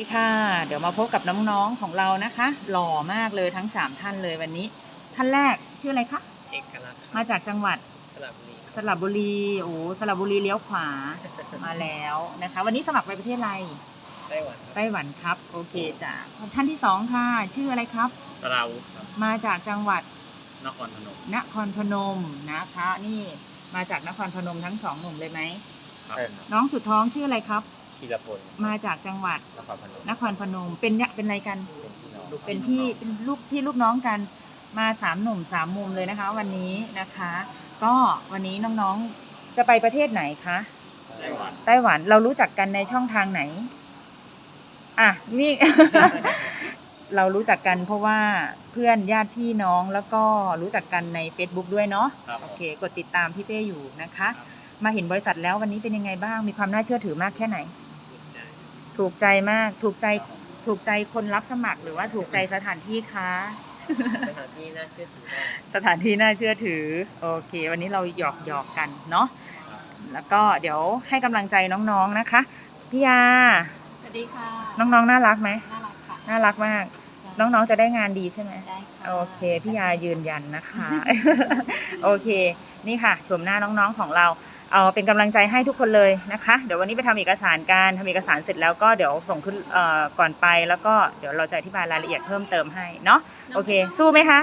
สวัสดีค่ะ เดี๋ยวมาพบกับน้องๆของเรานะคะ หล่อมากเลยทั้ง 3 ท่านเลยวันนี้ ท่านแรกชื่ออะไรคะเอกลักษณ์มาจากจังหวัดสลับบุรีสระบุรีโอ้สระบุรีเลี้ยวขวามาแล้วนะคะ วันนี้สมัครไปประเทศอะไรไต้หวันครับไต้หวันครับโอเคจ้ะท่านที่สองค่ะ ชื่ออะไรครับสราวุธครับมาจากจังหวัดนครพนมนครพนมนะคะ นี่มาจากนครพนมทั้งสองหนุ่มเลยไหมครับน้องสุดท้องชื่ออะไรครับ พีรพลมาจากจังหวัดนครพนมนครพนมเป็นเนี่ยเป็นอะไรกันเป็นพี่น้องเป็นพี่เป็นลูกพี่ลูกน้องกันมาสามหนุ่มสามมุมเลยนะคะ วันนี้นะคะ ก็วันนี้น้องๆจะไปประเทศไหนคะไต้หวันไต้หวันเรารู้จักกันในช่องทางไหนอะนี่เรารู้จักกันเพราะว่าเพื่อนญาติพี่น้องแล้วก็รู้จักกันใน Facebook ด้วยเนาะครับโอเค กดติดตามพี่เต้อยู่นะคะ มาเห็นบริษัทแล้ววันนี้เป็นยังไงบ้างมีความน่าเชื่อถือมากแค่ไหน ถูกใจมาก ถูกใจ ถูกใจคนรับสมัครหรือว่าถูกใจสถานที่คะ สถานที่น่าเชื่อถือได้สถานที่น่าเชื่อถือ โอเค วันนี้เราหยอกหยอกกันเนาะ แล้วก็เดี๋ยวให้กำลังใจน้องๆนะคะ พี่ยา สวัสดีค่ะ น้องๆ น่ารักไหม น่ารักค่ะ น่ารักมาก น้องๆ จะได้งานดีใช่ไหม ได้ค่ะโอเค พี่ยายืนยันนะคะ โอเค นี่ค่ะ ชมหน้าน้องๆ ของเรา เอาเป็นกำลังใจให้ทุกคนเลยนะคะ เดี๋ยววันนี้ไปทำเอกสารการทำเอกสารเสร็จแล้วก็เดี๋ยวส่งขึ้นเอ่อก่อนไปแล้วก็เดี๋ยวเราจะอธิบายรายละเอียดเพิ่มเติมให้เนาะโอเค สู้ไหมคะ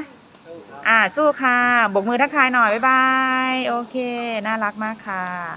อ่าสู้ค่ะบกมือทักทายหน่อยบ๊ายบายโอเค น่ารักมากค่ะ